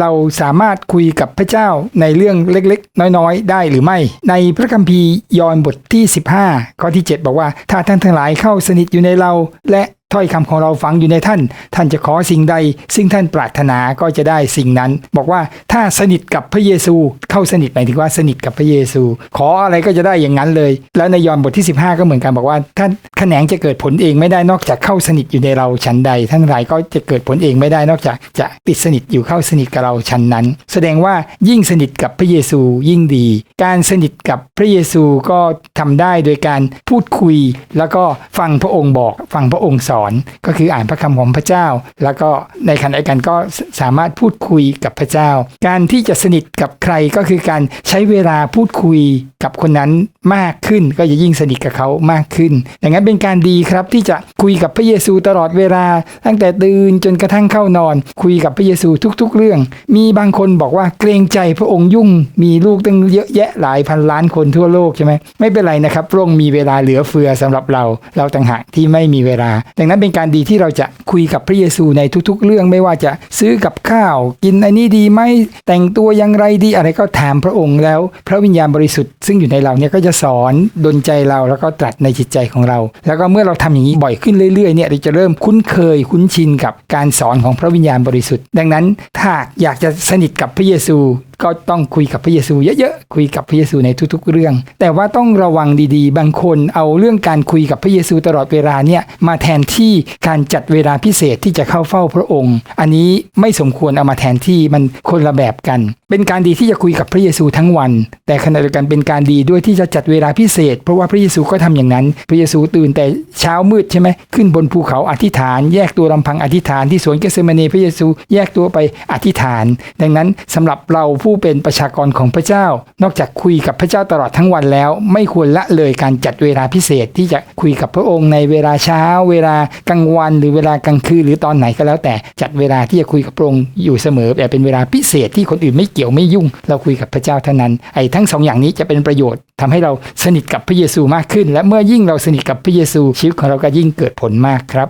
เราสามารถคุยกับพระเจ้าในเรื่องเล็กๆ น้อยๆ ได้หรือไม่ ในพระคัมภีร์ยอห์นบทที่ 15 ข้อที่ 7 บอกว่า ถ้าท่านทั้งหลายเข้าสนิทอยู่ในเรา และ ถ้อยคำของเราฝังอยู่ในท่าน ท่านจะขอสิ่งใด ซึ่งท่านปรารถนาก็จะได้สิ่งนั้น บอกว่าถ้าสนิทกับพระเยซู เข้าสนิทหมายถึงว่าสนิทกับพระเยซู ขออะไรก็จะได้อย่างนั้นเลย แล้วในยอห์นบทที่ 15 ก็เหมือนกันบอกว่า ท่านแขนงจะเกิดผลเองไม่ได้นอกจากเข้าสนิทอยู่ในเราชั้นใด ท่านหลายก็จะเกิดผลเองไม่ได้นอกจากจะติดสนิทอยู่เข้าสนิทกับเราชั้นนั้น แสดงว่ายิ่งสนิทกับพระเยซูยิ่งดี การสนิทกับพระเยซูก็ทำได้โดยการพูดคุย แล้วก็ฟังพระองค์บอกฟังพระองค์สอนก็คืออ่านพระคำของพระเจ้า แล้วก็ในขณะเดียวกันก็สามารถพูดคุยกับพระเจ้า การที่จะสนิทกับใครก็คือการใช้เวลาพูดคุยกับคนนั้นมากขึ้น ก็จะยิ่งสนิทกับเขามากขึ้นดังนั้นเป็นการดีครับที่จะคุยกับพระเยซูตลอดเวลา ตั้งแต่ตื่นจนกระทั่งเข้านอน คุยกับพระเยซูทุก ๆ เรื่อง มีบางคนบอกว่าเกรงใจพระองค์ยุ่ง มีลูกตั้งเยอะแยะหลายพันล้านคนทั่วโลกใช่ไหมไม่เป็นไรนะครับพระองค์มีเวลาเหลือเฟือสำหรับเรา เราต่างหากที่ไม่มีเวลาดังนั้นเป็นการดีที่เราจะคุยกับพระเยซูในทุกๆ เรื่องไม่ว่าจะซื้อกับข้าว กินอันนี้ดีไหมแต่งตัวย่างไรดีอะไรก็ถามพระองค์แล้ว พระวิญญาณบริสุทธิ์ซึ่งอยู่ในเราเนี่ยก็จะสอนดลใจเราแล้วก็ตรัสในจิตใจของเรา แล้วก็เมื่อเราทำอย่างนี้บ่อยขึ้นเรื่อยๆเนี่ยเราจะเริ่มคุ้นเคยคุ้นชินกับการสอนของพระวิญญาณบริสุทธิ์ ดังนั้นถ้าอยากจะสนิทกับพระเยซู ก็ต้องคุยกับพระเยซูเยอะๆคุยกับพระเยซูในทุกๆ เรื่อง แต่ว่าต้องระวังดีๆ บางคนเอาเรื่องการคุยกับพระเยซูตลอดเวลาเนี่ยมาแทนที่การจัดเวลาพิเศษที่จะเข้าเฝ้าพระองค์ อันนี้ไม่สมควรเอามาแทนที่มันคนละแบบกัน เป็นการดีที่จะคุยกับพระเยซูทั้งวัน แต่ขณะเดียวกันเป็นการดีด้วยที่จะจัดเวลาพิเศษ เพราะว่าพระเยซูก็ทำอย่างนั้น พระเยซูตื่นแต่เช้ามืดใช่ไหมขึ้นบนภูเขาอธิษฐาน แยกตัวลำพังอธิษฐานที่สวนเกสเมานีพระเยซูแยกตัวไปอธิษฐาน ดังนั้นสำหรับเราผู้เป็นประชากรของพระเจ้า นอกจากคุยกับพระเจ้าตลอดทั้งวันแล้ว ไม่ควรละเลยการจัดเวลาพิเศษที่จะคุยกับพระองค์ในเวลาเช้า เวลากลางวัน หรือเวลากลางคืนหรือตอนไหนก็แล้วแต่จัดเวลาที่จะคุยกับพระองค์อยู่เสมอแต่เป็นเวลาพิเศษที่คนอื่นไม่เกี่ยวไม่ยุ่ง เราคุยกับพระเจ้าเท่านั้นไอ้ทั้งสองอย่างนี้จะเป็นประโยชน์ทำให้เราสนิทกับพระเยซูมากขึ้น และเมื่อยิ่งเราสนิทกับพระเยซูชีวิตของเราก็ยิ่งเกิดผลมากครับ